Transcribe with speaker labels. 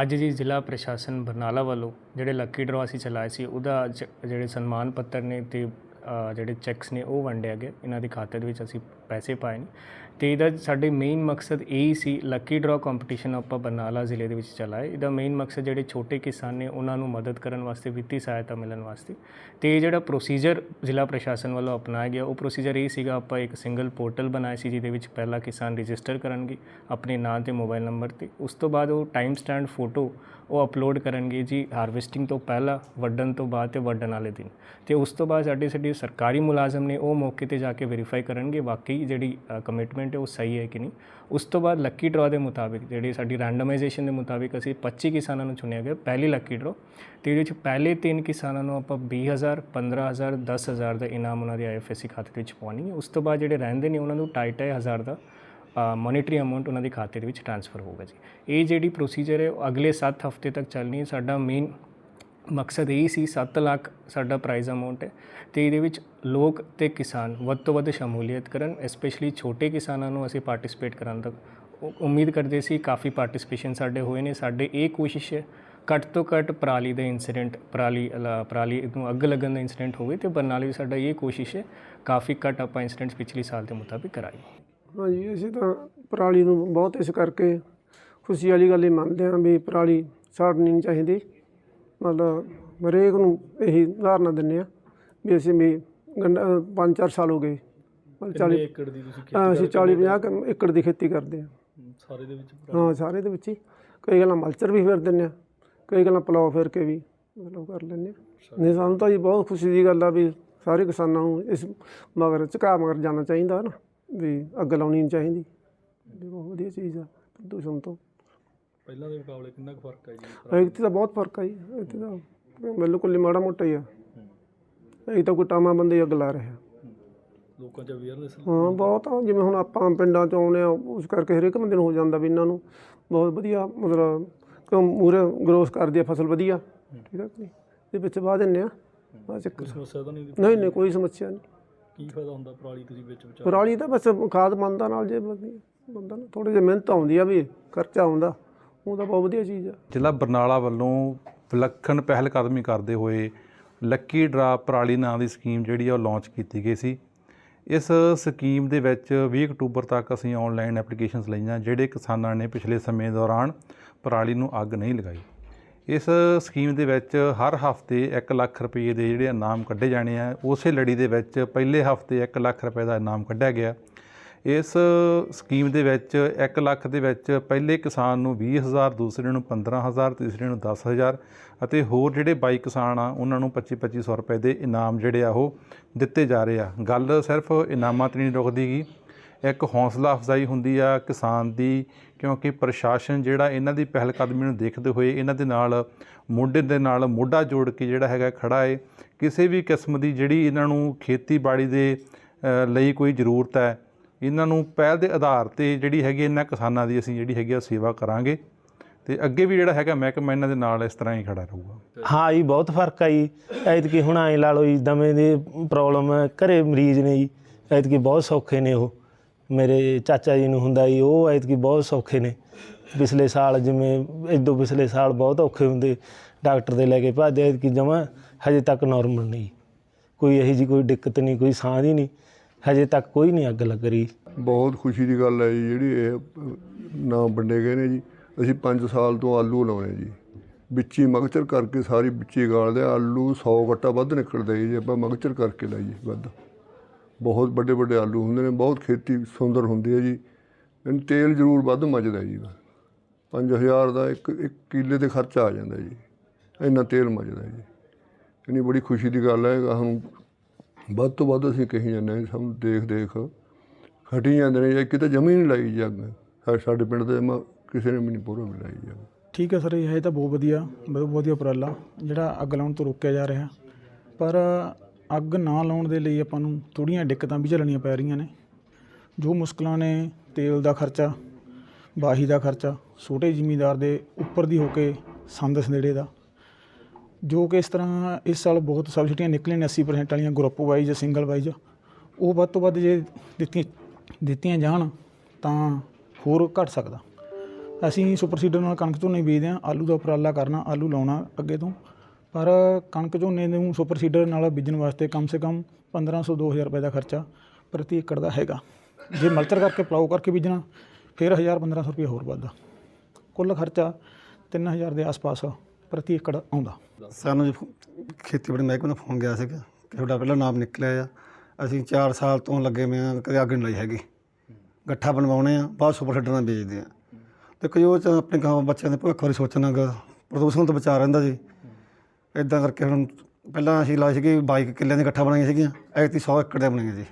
Speaker 1: ਅੱਜ ਜੀ ਜ਼ਿਲ੍ਹਾ ਪ੍ਰਸ਼ਾਸਨ ਬਰਨਾਲਾ ਵੱਲੋਂ ਜਿਹੜੇ ਲੱਕੀ ਡਰਾ ਅਸੀਂ ਚਲਾਏ ਸੀ, ਉਹਦਾ ਅੱਜ ਜਿਹੜੇ ਸਨਮਾਨ ਪੱਤਰ ਨੇ ਤੇ ਜਿਹੜੇ ਚੈੱਕਸ ਨੇ ਉਹ ਵੰਡਿਆ ਗਿਆ ਇਹਨਾਂ ਦੇ ਖਾਤੇ ਦੇ ਵਿੱਚ ਅਸੀਂ ਪੈਸੇ ਪਾਏ ਨੇ। ਤੇ ਇਹਦਾ ਸਾਡੇ ਮੇਨ ਮਕਸਦ ਇਹ ਹੀ ਸੀ ਲੱਕੀ ਡਰਾ ਕੰਪੀਟੀਸ਼ਨ ਆਪਾਂ ਬਰਨਾਲਾ ਜ਼ਿਲ੍ਹੇ ਦੇ ਵਿੱਚ ਚਲਾਏ। ਇਹਦਾ ਮੇਨ ਮਕਸਦ ਜਿਹੜੇ ਛੋਟੇ ਕਿਸਾਨ ਨੇ, ਉਹਨਾਂ ਨੂੰ ਮਦਦ ਕਰਨ ਵਾਸਤੇ, ਵਿੱਤੀ ਸਹਾਇਤਾ ਮਿਲਣ ਵਾਸਤੇ। ਤੇ ਇਹ ਜਿਹੜਾ ਪ੍ਰੋਸੀਜਰ ਜ਼ਿਲ੍ਹਾ ਪ੍ਰਸ਼ਾਸਨ ਵੱਲੋਂ ਅਪਣਾਇਆ ਗਿਆ, ਉਹ ਪ੍ਰੋਸੀਜਰ ਇਹ ਸੀਗਾ, ਆਪਾਂ ਇੱਕ ਸਿੰਗਲ ਪੋਰਟਲ ਬਣਾਇਆ ਸੀ, ਜਿਹਦੇ ਵਿੱਚ ਪਹਿਲਾ ਕਿਸਾਨ ਰਜਿਸਟਰ ਕਰਨਗੇ, ਆਪਣੇ ਨਾਂ ਤੇ ਮੋਬਾਈਲ ਨੰਬਰ ਤੇ। ਉਸ ਤੋਂ ਬਾਅਦ ਉਹ ਟਾਈਮ ਸਟੈਂਡ ਫੋਟੋ ਉਹ ਅਪਲੋਡ ਕਰਨਗੇ ਜੀ ਹਾਰਵੈਸਟਿੰਗ ਤੋਂ ਪਹਿਲਾਂ, ਵੱਢਣ ਤੋਂ ਬਾਅਦ ਤੇ ਵੱਢਣ ਵਾਲੇ ਦਿਨ। ਤੇ ਉਸ ਤੋਂ ਬਾਅਦ ਸਾਡੇ ਸਾਡੇ ਸਰਕਾਰੀ ਮੁਲਾਜ਼ਮ ਨੇ ਉਹ ਮੌਕੇ ਤੇ ਜਾ ਕੇ ਵੈਰੀਫਾਈ ਕਰਨਗੇ, ਵਾਕਈ ਜਿਹੜੀ ਕਮਿਟਮੈਂਟ ਹੈ ਉਹ ਸਹੀ ਹੈ ਕਿ ਨਹੀਂ, ਉਸ ਤੋਂ ਬਾਅਦ ਲੱਕੀ ਡਰਾ ਦੇ ਮੁਤਾਬਿਕ ਜਿਹੜੀ ਸਾਡੀ ਰੈਂਡਮਾਈਜੇਸ਼ਨ ਦੇ ਮੁਤਾਬਿਕ ਅਸੀਂ 25 ਕਿਸਾਨਾਂ ਨੂੰ ਚੁਣਿਆ ਗਿਆ, ਪਹਿਲੀ ਲੱਕੀ ਡਰਾ ਤੇ ਇਹਦੇ ਵਿੱਚ ਪਹਿਲੇ ਤਿੰਨ ਕਿਸਾਨਾਂ ਨੂੰ ਆਪਾਂ 20000 15000 10000 ਦਾ ਇਨਾਮ ਉਹਨਾਂ ਦੇ ਆਈਐਫਐਸਸੀ ਖਾਤੇ ਦੇ ਵਿੱਚ ਪਾਉਣੀ ਹੈ, ਉਸ ਤੋਂ ਬਾਅਦ ਜਿਹੜੇ ਰਹਿੰਦੇ ਨੇ ਉਹਨਾਂ ਨੂੰ ਢਾਈ ਢਾਈ ਹਜ਼ਾਰ ਦਾ ਮੋਨਿਟਰੀ ਅਮਾਉਂਟ ਉਹਨਾਂ ਦੇ ਖਾਤੇ ਦੇ ਵਿੱਚ ਟ੍ਰਾਂਸਫਰ ਹੋਊਗਾ ਜੀ। ਇਹ ਜਿਹੜੀ ਪ੍ਰੋਸੀਜਰ ਹੈ ਉਹ ਅਗਲੇ 7 ਹਫ਼ਤੇ ਤੱਕ ਚੱਲਣੀ ਹੈ, ਸਾਡਾ ਮੇਨ ਮਕਸਦ ਇਹ ਸੀ 7 ਲੱਖ ਸਾਡਾ ਪ੍ਰਾਈਜ਼ ਅਮਾਉਂਟ ਹੈ ਤੇ ਇਹਦੇ ਵਿੱਚ ਲੋਕ ਤੇ ਕਿਸਾਨ ਵੱਧ ਤੋਂ ਵੱਧ ਸ਼ਮੂਲੀਅਤ ਕਰਨ ਐਸਪੈਸ਼ਲੀ ਛੋਟੇ ਕਿਸਾਨਾਂ ਨੂੰ ਅਸੀਂ ਪਾਰਟਿਸਿਪੇਟ ਕਰਨ ਦਾ ਉਮੀਦ ਕਰਦੇ ਸੀ ਕਾਫੀ ਪਾਰਟਿਸਿਪੇਸ਼ਨ ਸਾਡੇ ਹੋਏ ਨੇ, ਸਾਡੇ ਇਹ ਕੋਸ਼ਿਸ਼ ਹੈ ਘੱਟ ਤੋਂ ਘੱਟ ਪਰਾਲੀ ਦੇ ਇਨਸੀਡੈਂਟ ਪਰਾਲੀ ਪਰਾਲੀ ਨੂੰ ਅੱਗ ਲੱਗਣ ਦਾ ਇਨਸੀਡੈਂਟ ਹੋਵੇ ਤੇ ਬਰਨਾਲੇ ਵੀ ਸਾਡਾ ਇਹ ਕੋਸ਼ਿਸ਼ ਹੈ ਕਾਫੀ ਘੱਟ ਆਪਾਂ ਇਨਸੀਡੈਂਟਸ ਪਿਛਲੇ ਸਾਲ ਦੇ ਮੁਤਾਬਿਕ ਕਰਾਏ
Speaker 2: ਹਾਂਜੀ, ਅਸੀਂ ਤਾਂ ਪਰਾਲੀ ਨੂੰ ਬਹੁਤ ਇਸ ਕਰਕੇ ਖੁਸ਼ੀ ਵਾਲੀ ਗੱਲ ਹੀ ਮੰਨਦੇ ਹਾਂ ਵੀ ਪਰਾਲੀ ਸਾੜਨੀ ਨਹੀਂ ਚਾਹੀਦੀ। ਮਤਲਬ ਹਰੇਕ ਨੂੰ ਇਹੀ ਉਦਾਹਰਨਾਂ ਦਿੰਦੇ ਆ ਵੀ ਅਸੀਂ ਵੀ ਪੰਜ ਚਾਰ ਸਾਲ ਹੋ ਗਏ। ਮਤਲਬ 40
Speaker 3: ਏਕੜ ਦੀ ਤੁਸੀਂ
Speaker 2: ਹਾਂ, ਅਸੀਂ 40 50 ਏਕੜ ਦੀ ਖੇਤੀ ਕਰਦੇ ਹਾਂ।
Speaker 3: ਸਾਰੇ ਦੇ ਵਿੱਚ
Speaker 2: ਹਾਂ ਸਾਰੇ ਦੇ ਵਿੱਚ ਹੀ। ਕਈ ਗੱਲਾਂ ਮਲਚਰ ਵੀ ਫੇਰ ਦਿੰਦੇ ਆ ਕਈ ਗੱਲਾਂ ਪਲਾਉ ਫੇਰ ਕੇ ਵੀ ਮਤਲਬ ਕਰ ਲੈਂਦੇ ਨਹੀਂ ਸਾਨੂੰ ਤਾਂ ਜੀ ਬਹੁਤ ਖੁਸ਼ੀ ਦੀ ਗੱਲ ਆ ਵੀ ਸਾਰੇ ਕਿਸਾਨਾਂ ਨੂੰ ਇਸ ਮਗਰ ਝੁਕਾ ਮਗਰ ਜਾਣਾ ਚਾਹੀਦਾ ਨਾ ਵੀ ਅੱਗ ਲਾਉਣੀ ਨਹੀਂ ਚਾਹੀਦੀ। ਵੀ ਬਹੁਤ ਵਧੀਆ ਚੀਜ਼ ਆ ਪ੍ਰਦੂਸ਼ਣ ਤੋਂ।
Speaker 3: ਪਹਿਲਾਂ ਦੇ ਮੁਕਾਬਲੇ ਕਿੰਨਾ ਕੁ ਫ਼ਰਕ ਹੈ ਜੀ?
Speaker 2: ਇੱਥੇ ਤਾਂ ਬਹੁਤ ਫ਼ਰਕ ਆ ਜੀ ਇੱਥੇ ਤਾਂ ਬਿਲਕੁਲ ਹੀ ਮਾੜਾ ਮੋਟਾ ਹੀ ਆ। ਇਹ ਤਾਂ ਕੋਈ ਟਾਮਾ ਬੰਦੇ ਅੱਗ ਲਾ ਰਿਹਾ।
Speaker 3: ਲੋਕਾਂ 'ਚ ਅਵੇਅਰਨੈਸ
Speaker 2: ਹਾਂ ਬਹੁਤ ਆ। ਜਿਵੇਂ ਹੁਣ ਆਪਾਂ ਪਿੰਡਾਂ ਚ ਆਉਂਦੇ ਆ ਉਸ ਕਰਕੇ ਹਰੇਕ ਬੰਦੇ ਨੂੰ ਹੋ ਜਾਂਦਾ ਵੀ ਇਹਨਾਂ ਨੂੰ ਬਹੁਤ ਵਧੀਆ ਮਤਲਬ ਕਿਉਂ ਮੂਰੇ ਗਰੋਸ ਕਰਦੀ ਆ ਫਸਲ ਵਧੀਆ। ਠੀਕ ਆ ਕਿ ਨਹੀਂ? ਦੇ ਵਿੱਚ ਵਾਹ ਦਿੰਦੇ ਆ। ਆ ਚੱਕਰ।
Speaker 3: ਸਮੱਸਿਆ ਤਾਂ ਨਹੀਂ
Speaker 2: ਨਹੀਂ ਨਹੀਂ ਕੋਈ ਸਮੱਸਿਆ ਨਹੀਂ।
Speaker 3: ਕੀ ਫਾਇਦਾ ਹੁੰਦਾ ਪਰਾਲੀ ਤੁਸੀਂ ਵਿੱਚ ਵਿਚਾਰ
Speaker 2: ਪਰਾਲੀ ਤਾਂ ਬਸ ਖਾਦ ਬੰਦਾ ਨਾਲ ਜੇ ਬੰਦੀ- ਥੋੜੀ ਜਿਹੀ ਮਿਹਨਤ ਆਉਂਦੀ ਆ ਵੀ ਖਰਚਾ ਆਉਂਦਾ। ਉਹ ਤਾਂ ਬਹੁਤ ਵਧੀਆ ਚੀਜ਼ ਆ।
Speaker 4: ਜ਼ਿਲ੍ਹਾ ਬਰਨਾਲਾ ਵੱਲੋਂ ਵਿਲੱਖਣ ਪਹਿਲ ਕਦਮੀ ਕਰਦੇ ਹੋਏ ਲੱਕੀ ਡਰਾ ਪਰਾਲੀ ਨਾਂ ਦੀ ਸਕੀਮ ਜਿਹੜੀ ਆ ਉਹ ਲਾਂਚ ਕੀਤੀ ਗਈ ਸੀ। ਇਸ ਸਕੀਮ ਦੇ ਵਿੱਚ 20 ਅਕਤੂਬਰ ਤੱਕ ਅਸੀਂ ਆਨਲਾਈਨ ਐਪਲੀਕੇਸ਼ਨਸ ਲਈਆਂ, ਜਿਹੜੇ ਕਿਸਾਨਾਂ ਨੇ ਪਿਛਲੇ ਸਮੇਂ ਦੌਰਾਨ ਪਰਾਲੀ ਨੂੰ ਅੱਗ ਨਹੀਂ ਲਗਾਈ। ਇਸ ਸਕੀਮ ਦੇ ਵਿੱਚ ਹਰ ਹਫ਼ਤੇ 1 ਲੱਖ ਰੁਪਏ ਦੇ ਜਿਹੜੇ ਇਨਾਮ ਕੱਢੇ ਜਾਣੇ ਆ, ਉਸੇ ਲੜੀ ਦੇ ਵਿੱਚ ਪਹਿਲੇ ਹਫ਼ਤੇ 1 ਲੱਖ ਰੁਪਏ ਦਾ ਇਨਾਮ ਕੱਢਿਆ ਗਿਆ। ਇਸ ਸਕੀਮ ਦੇ ਵਿੱਚ 1 ਲੱਖ ਦੇ ਵਿੱਚ ਪਹਿਲੇ ਕਿਸਾਨ ਨੂੰ 20000 ਦੂਸਰੇ ਨੂੰ 15000 ਤੀਸਰੇ ਨੂੰ 10000 ਅਤੇ ਹੋਰ ਜਿਹੜੇ ਬਾਈ ਕਿਸਾਨ ਆ, ਉਹਨਾਂ ਨੂੰ 25 2500 ਰੁਪਏ ਦੇ ਇਨਾਮ ਜਿਹੜੇ ਆ ਉਹ ਦਿੱਤੇ ਜਾ ਰਹੇ ਆ। ਗੱਲ ਸਿਰਫ ਇਨਾਮਾਂ ਤੇ ਨਹੀਂ ਰੁਕਦੀ ਗੀ। ਇੱਕ ਹੌਸਲਾ ਅਫਜ਼ਾਈ ਹੁੰਦੀ ਆ ਕਿਸਾਨ ਦੀ, ਕਿਉਂਕਿ ਪ੍ਰਸ਼ਾਸਨ ਜਿਹੜਾ ਇਹਨਾਂ ਦੀ ਪਹਿਲ ਕਦਮੀ ਨੂੰ ਦੇਖਦੇ ਹੋਏ ਇਹਨਾਂ ਦੇ ਨਾਲ ਮੋਢੇ ਦੇ ਨਾਲ ਮੋਢਾ ਜੋੜ ਕੇ ਜਿਹੜਾ ਹੈਗਾ ਖੜਾ ਹੈ ਕਿਸੇ ਵੀ ਕਿਸਮ ਦੀ ਜਿਹੜੀ ਇਹਨਾਂ ਨੂੰ ਖੇਤੀਬਾੜੀ ਦੇ ਲਈ ਕੋਈ ਜ਼ਰੂਰਤ ਹੈ ਇਹਨਾਂ ਨੂੰ ਪਹਿਲ ਦੇ ਆਧਾਰ ਤੇ ਜਿਹੜੀ ਹੈਗੀ ਇਹਨਾਂ ਕਿਸਾਨਾਂ ਦੀ ਅਸੀਂ ਜਿਹੜੀ ਹੈਗੀ ਆ ਸੇਵਾ ਕਰਾਂਗੇ। ਤੇ ਅੱਗੇ ਵੀ ਜਿਹੜਾ ਹੈਗਾ ਮਹਿਕਮਾ ਇਹਨਾਂ ਦੇ ਨਾਲ ਇਸ ਤਰ੍ਹਾਂ ਹੀ ਖੜਾ ਰਹੂਗਾ।
Speaker 5: ਹਾਂ ਜੀ, ਬਹੁਤ ਫ਼ਰਕ ਆ ਜੀ। ਐਤਕੀ ਹੁਣ ਐ ਲਾ ਲਓ ਜੀ ਦਮੇ ਦੀ ਪ੍ਰੋਬਲਮ ਘਰੇ ਮਰੀਜ਼ ਨੇ ਜੀ, ਐਤਕੀ ਬਹੁਤ ਸੌਖੇ ਨੇ ਉਹ। ਮੇਰੇ ਚਾਚਾ ਜੀ ਨੂੰ ਹੁੰਦਾ ਜੀ, ਉਹ ਐਤਕੀ ਬਹੁਤ ਸੌਖੇ ਨੇ। ਪਿਛਲੇ ਸਾਲ ਜਿਵੇਂ ਇਦੋਂ ਪਿਛਲੇ ਸਾਲ ਬਹੁਤ ਔਖੇ ਹੁੰਦੇ ਡਾਕਟਰ ਦੇ ਲੈ ਕੇ ਭੱਜਦੇ, ਐਤਕੀ ਜਮਾ ਹਜੇ ਤੱਕ ਨਾਰਮਲ ਨਹੀਂ। ਕੋਈ ਇਹੋ ਜੀ ਕੋਈ ਦਿੱਕਤ ਨਹੀਂ, ਕੋਈ ਸਾਹ ਦੀ ਨਹੀਂ। ਹਜੇ ਤੱਕ ਕੋਈ ਨਹੀਂ ਅੱਗ ਲੱਗ ਰਹੀ।
Speaker 6: ਬਹੁਤ ਖੁਸ਼ੀ ਦੀ ਗੱਲ ਹੈ ਜੀ ਜਿਹੜੀ ਇਹ ਅ, ਨਾਮ ਵੰਡੇ ਗਏ ਨੇ ਜੀ। ਅਸੀਂ 5 ਸਾਲ ਤੋਂ ਆਲੂ ਲਾਉਣੇ ਜੀ। ਵਿੱਚੀ ਮਗਚਰ ਕਰਕੇ ਸਾਰੀ ਵਿੱਚੀ ਗਾਲਦੇ ਆਲੂ 100 ਗੱਟਾ ਵੱਧ ਨਿਕਲਦਾ ਜੀ ਜੇ ਆਪਾਂ ਮਗਚਰ ਕਰਕੇ ਲਾਈਏ ਵੱਧ। ਬਹੁਤ ਵੱਡੇ ਵੱਡੇ ਆਲੂ ਹੁੰਦੇ ਨੇ ਬਹੁਤ ਖੇਤੀ ਸੁੰਦਰ ਹੁੰਦੀ ਹੈ ਜੀ। ਤੇਲ ਜ਼ਰੂਰ ਵੱਧ ਮੱਚਦਾ ਜੀ। 5000 ਦਾ ਇੱਕ ਇੱਕ ਕਿੱਲੇ ਤੇ ਖਰਚਾ ਆ ਜਾਂਦਾ ਜੀ। ਇੰਨਾ ਤੇਲ ਮੱਚਦਾ ਜੀ। ਇੰਨੀ ਬੜੀ ਖੁਸ਼ੀ ਦੀ ਗੱਲ ਹੈ ਸਾਨੂੰ ਵੱਧ ਤੋਂ ਵੱਧ ਅਸੀਂ ਕਹੀ ਜਾਂਦੇ ਹਾਂ ਸਭ ਦੇਖ ਦੇਖ ਹਟੀ ਜਾਂਦੇ ਨੇ ਜਾਂ ਕਿਤੇ ਜਮੀ ਨਹੀਂ ਲਾਈ ਜੱਗ ਸਾਡੇ ਪਿੰਡ ਦੇ ਕਿਸੇ ਨੇ ਵੀ ਨਹੀਂ ਪੂਰਾ ਵੀ ਜੱਗ
Speaker 7: ਠੀਕ ਹੈ ਸਰ, ਇਹ ਤਾਂ ਬਹੁਤ ਵਧੀਆ ਬਹੁਤ ਵਧੀਆ ਉਪਰਾਲਾ, ਜਿਹੜਾ ਅੱਗ ਲਾਉਣ ਤੋਂ ਰੋਕਿਆ ਜਾ ਰਿਹਾ। ਪਰ ਅੱਗ ਨਾ ਲਾਉਣ ਦੇ ਲਈ ਆਪਾਂ ਨੂੰ ਥੋੜੀਆਂ ਦਿੱਕਤਾਂ ਵੀ ਝੱਲਣੀਆਂ ਪੈ ਰਹੀਆਂ ਨੇ। ਜੋ ਮੁਸ਼ਕਲਾਂ ਨੇ, ਤੇਲ ਦਾ ਖਰਚਾ, ਬਾਹੀ ਦਾ ਖਰਚਾ, ਛੋਟੇ ਜ਼ਿਮੀਂਦਾਰ ਦੇ ਉੱਪਰ ਦੀ ਹੋ ਕੇ ਸੰਦ ਸੰਦੇੜੇ ਦਾ। ਜੋ ਕਿ ਇਸ ਤਰ੍ਹਾਂ ਇਸ ਸਾਲ ਬਹੁਤ ਸਬਸਿਡੀਆਂ ਨਿਕਲੀਆਂ ਨੇ 80% ਵਾਲੀਆਂ ਗਰੁੱਪ ਵਾਈਜ਼ ਸਿੰਗਲ ਵਾਈਜ਼ ਉਹ ਵੱਧ ਤੋਂ ਵੱਧ ਜੇ ਦਿੱਤੀ ਦਿੱਤੀਆਂ ਜਾਣ ਤਾਂ ਹੋਰ ਘਟ ਸਕਦਾ। ਅਸੀਂ ਸੁਪਰ ਸੀਡਰ ਨਾਲ ਕਣਕ ਝੋਨੇ ਬੀਜਦੇ ਹਾਂ, ਆਲੂ ਦਾ ਉਪਰਾਲਾ ਕਰਨਾ, ਆਲੂ ਲਾਉਣਾ ਅੱਗੇ ਤੋਂ। ਪਰ ਕਣਕ ਝੋਨੇ ਨੂੰ ਸੁਪਰ ਸੀਡਰ ਨਾਲ ਬੀਜਣ ਵਾਸਤੇ ਕਮ ਸੇ ਕਮ 1500 2000 ਰੁਪਏ ਦਾ ਖਰਚਾ ਪ੍ਰਤੀ ਏਕੜ ਦਾ ਹੈਗਾ। ਜੇ ਮਲਚਰ ਕਰਕੇ ਪਲਾਉ ਕਰਕੇ ਬੀਜਣਾ, ਫਿਰ 1000 1500 ਰੁਪਏ ਹੋਰ ਵੱਧਦਾ। ਕੁੱਲ ਖਰਚਾ 3000 ਦੇ ਆਸ-ਪਾਸ ਪ੍ਰਤੀ ਏਕੜ ਆਉਂਦਾ।
Speaker 8: ਸਾਨੂੰ ਜੀ ਫੋ- ਖੇਤੀਬਾੜੀ ਮਹਿਕਮੇ ਦਾ ਫੋਨ ਗਿਆ ਸੀਗਾ ਕਿ ਤੁਹਾਡਾ ਪਹਿਲਾਂ ਨਾਮ ਨਿਕਲਿਆ ਆ। ਅਸੀਂ 4 ਸਾਲ ਤੋਂ ਲੱਗੇ ਹੋਏ ਹਾਂ, ਕਦੇ ਅੱਗ ਨਹੀਂ ਲਾਈ ਹੈਗੀ। ਗੱਠਾ ਬਣਵਾਉਣੇ ਆ, ਬਾਅਦ ਸੁਪਰ ਸੀਡਰ ਨਾਲ ਵੇਚਦੇ ਆ। ਦੇਖੋ ਜੀ ਉਹ 'ਚ ਆਪਣੇ ਗਾਂਵ ਬੱਚਿਆਂ ਦੇ ਭਵਿੱਖ ਬਾਰੇ ਸੋਚਣਾ ਗਾ ਪ੍ਰਦੂਸ਼ਣ ਤੋਂ ਬਚਾ ਰਹਿੰਦਾ ਜੀ ਇਦਾਂ ਕਰਕੇ ਹੁਣ ਪਹਿਲਾਂ ਅਸੀਂ ਲਾਏ ਸੀਗੇ 22 ਕਿੱਲਿਆਂ ਦੀ ਗੱਠਾ ਬਣਾਈਆਂ ਸੀਗੀਆਂ ਐਤੀ 100 ਏਕੜ ਦੇ ਬਣਾਈਆਂ ਜੀ